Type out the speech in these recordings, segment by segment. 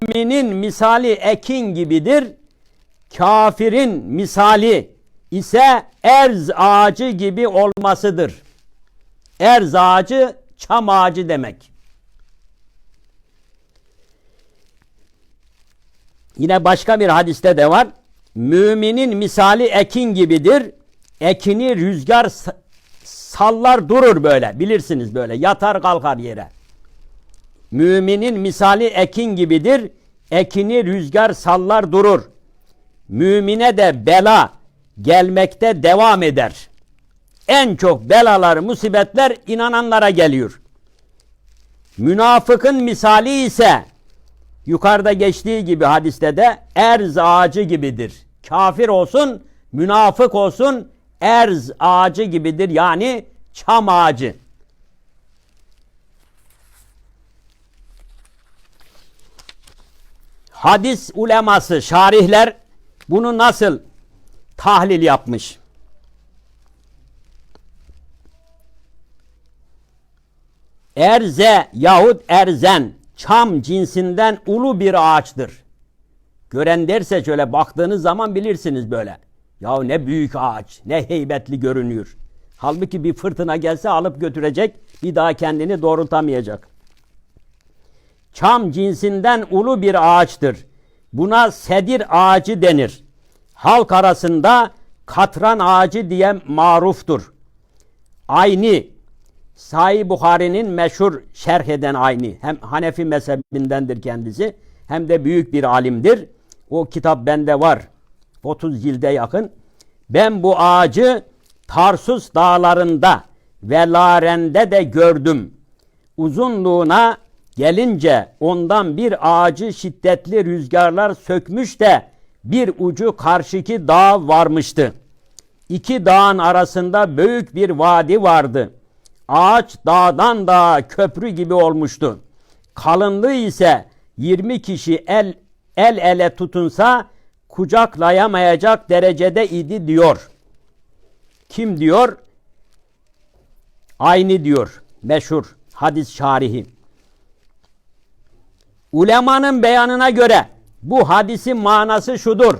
Müminin misali ekin gibidir. Kafirin misali ise erz ağacı gibi olmasıdır. Erz ağacı çam ağacı demek. Yine başka bir hadiste de var. Müminin misali ekin gibidir. Ekini rüzgar sa- sallar durur böyle. Bilirsiniz böyle. Yatar kalkar yere. Müminin misali ekin gibidir. Ekini rüzgar sallar durur. Mümine de bela gelmekte devam eder. En çok belalar, musibetler inananlara geliyor. Münafıkın misali ise yukarıda geçtiği gibi hadiste de erz ağacı gibidir. Kafir olsun, münafık olsun erz ağacı gibidir. Yani çam ağacı. Hadis uleması, şarihler bunu nasıl tahlil yapmış? Erze yahut erzen çam cinsinden ulu bir ağaçtır. Gören derse şöyle baktığınız zaman bilirsiniz böyle. Ya ne büyük ağaç, ne heybetli görünüyor. Halbuki bir fırtına gelse alıp götürecek, bir daha kendini doğrultamayacak. Çam cinsinden ulu bir ağaçtır. Buna sedir ağacı denir. Halk arasında katran ağacı diye maruftur. Aynı Sahih Buhari'nin meşhur şerh eden aynı. Hem Hanefi mezhebindendir kendisi hem de büyük bir alimdir. O kitap bende var. 30 cilde yakın. Ben bu ağacı Tarsus dağlarında ve Laren'de de gördüm. Uzunluğuna gelince ondan bir ağacı şiddetli rüzgarlar sökmüş de bir ucu karşıki dağ varmıştı. İki dağın arasında büyük bir vadi vardı. Ağaç dağdan dağa köprü gibi olmuştu. Kalınlığı ise 20 kişi el el ele tutunsa kucaklayamayacak derecede idi diyor. Kim diyor? Aynı diyor. Meşhur hadis şarihi. Ulemanın beyanına göre bu hadisin manası şudur.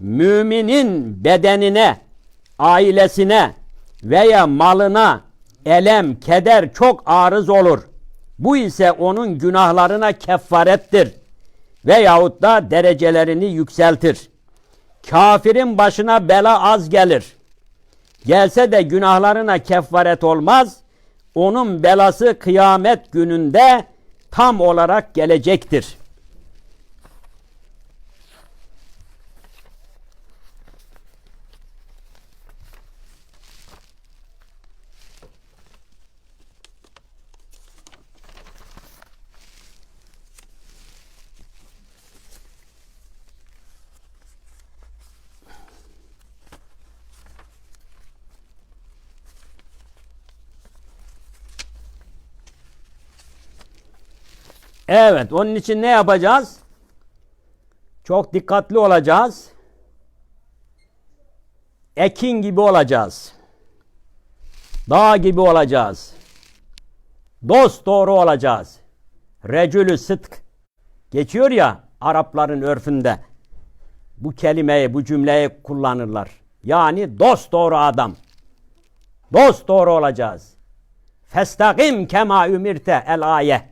Müminin bedenine, ailesine veya malına elem, keder çok arız olur. Bu ise onun günahlarına kefarettir. Veyahut da derecelerini yükseltir. Kafirin başına bela az gelir. Gelse de günahlarına kefaret olmaz. Onun belası kıyamet gününde tam olarak gelecektir. Evet, onun için ne yapacağız? Çok dikkatli olacağız. Ekin gibi olacağız. Dağ gibi olacağız. Dost doğru olacağız. Recülü sıdk geçiyor ya Arapların örfünde. Bu kelimeyi, bu cümleyi kullanırlar. Yani dost doğru adam. Dost doğru olacağız. Festakim kema ümirte el ayet.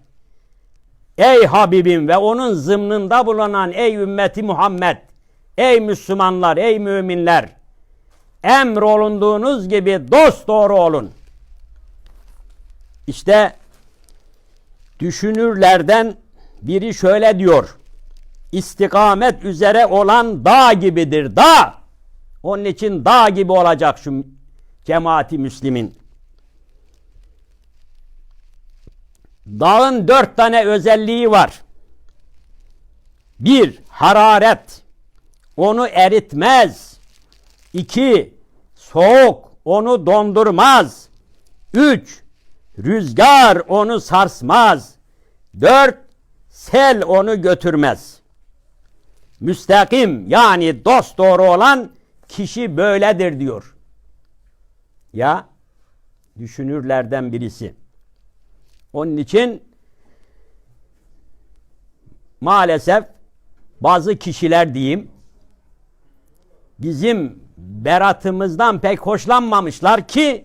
Ey Habibim ve onun zımnında bulunan ey ümmeti Muhammed, ey Müslümanlar, ey müminler, emrolunduğunuz gibi dost doğru olun. İşte düşünürlerden biri şöyle diyor. İstikamet üzere olan dağ gibidir, dağ. Onun için dağ gibi olacak şu cemaati Müslimin. Dağın dört tane özelliği var. Bir, hararet. Onu eritmez. İki, soğuk. Onu dondurmaz. Üç, rüzgar onu sarsmaz. Dört, sel onu götürmez. Müstakim yani dost doğru olan kişi böyledir diyor. Ya düşünürlerden birisi. Onun için maalesef bazı kişiler diyeyim bizim beratımızdan pek hoşlanmamışlar ki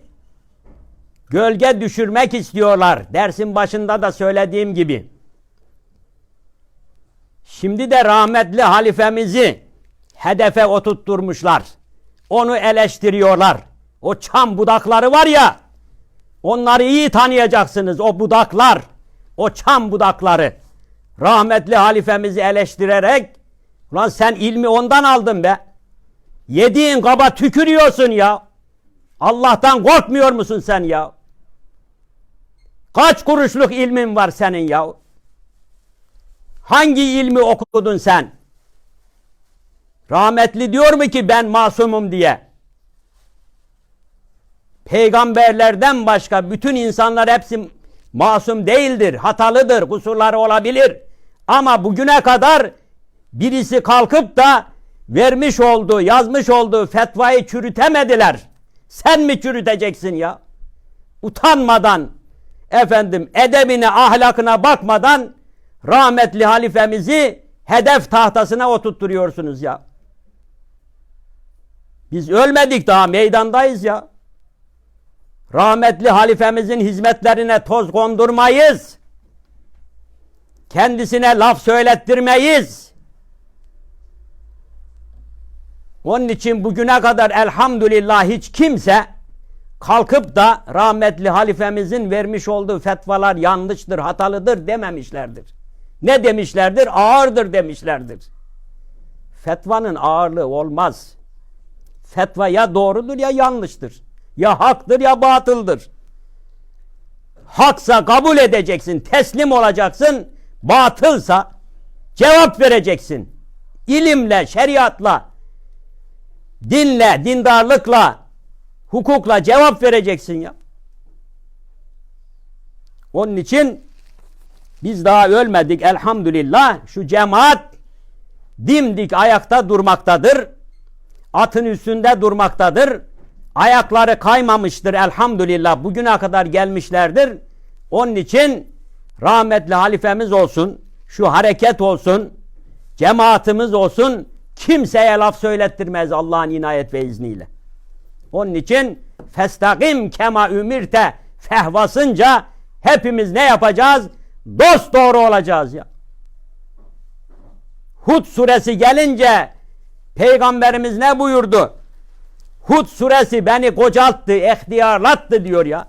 gölge düşürmek istiyorlar. Dersin başında da söylediğim gibi. Şimdi de rahmetli halifemizi hedefe oturtturmuşlar. Onu eleştiriyorlar. O çam budakları var ya, onları iyi tanıyacaksınız. O budaklar, o çam budakları. Rahmetli halifemizi eleştirerek, ulan sen ilmi ondan aldın be. Yediğin kaba tükürüyorsun ya. Allah'tan korkmuyor musun sen ya? Kaç kuruşluk ilmin var senin ya? Hangi ilmi okudun sen? Rahmetli diyor mu ki ben masumum diye? Peygamberlerden başka bütün insanlar hepsi masum değildir, hatalıdır, kusurları olabilir. Ama bugüne kadar birisi kalkıp da vermiş olduğu, yazmış olduğu fetvayı çürütemediler. Sen mi çürüteceksin ya? Utanmadan, efendim edebine, ahlakına bakmadan rahmetli halifemizi hedef tahtasına oturtturuyorsunuz ya. Biz ölmedik daha meydandayız ya. Rahmetli halifemizin hizmetlerine toz kondurmayız. Kendisine laf söylettirmeyiz. Onun için bugüne kadar elhamdülillah hiç kimse kalkıp da rahmetli halifemizin vermiş olduğu fetvalar yanlıştır, hatalıdır dememişlerdir. Ne demişlerdir? Ağırdır demişlerdir. Fetvanın ağırlığı olmaz. Fetva ya doğrudur ya yanlıştır. Ya haktır ya batıldır. Haksa kabul edeceksin, teslim olacaksın. Batılsa cevap vereceksin. İlimle, şeriatla, dinle, dindarlıkla, hukukla cevap vereceksin ya. Onun için biz daha ölmedik elhamdülillah. Şu cemaat dimdik ayakta durmaktadır. Atın üstünde durmaktadır. Ayakları kaymamıştır elhamdülillah. Bugüne kadar gelmişlerdir. Onun için rahmetli halifemiz olsun, şu hareket olsun, cemaatimiz olsun, kimseye laf söylettirmez Allah'ın inayet ve izniyle. Onun için festakim kema ümirte fehvasınca hepimiz ne yapacağız? Dost doğru olacağız ya. Hud suresi gelince Peygamberimiz ne buyurdu? Hud suresi beni kocalttı, ihtiyarlattı diyor ya.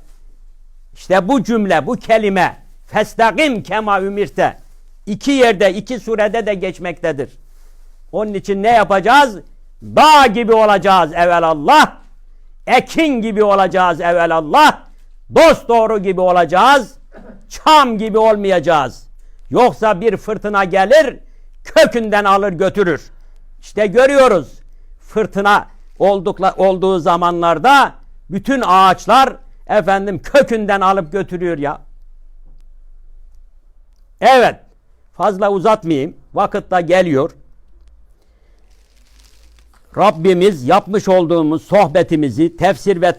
İşte bu cümle, bu kelime festakim kema ümirte iki yerde, iki surede de geçmektedir. Onun için ne yapacağız? Dağ gibi olacağız evvelallah. Ekin gibi olacağız evvelallah. Dost doğru gibi olacağız. Çam gibi olmayacağız. Yoksa bir fırtına gelir, kökünden alır götürür. İşte görüyoruz. Fırtına oldukla, olduğu zamanlarda bütün ağaçlar efendim kökünden alıp götürüyor ya. Evet. Fazla uzatmayayım. Vakit da geliyor. Rabbimiz yapmış olduğumuz sohbetimizi tefsir ve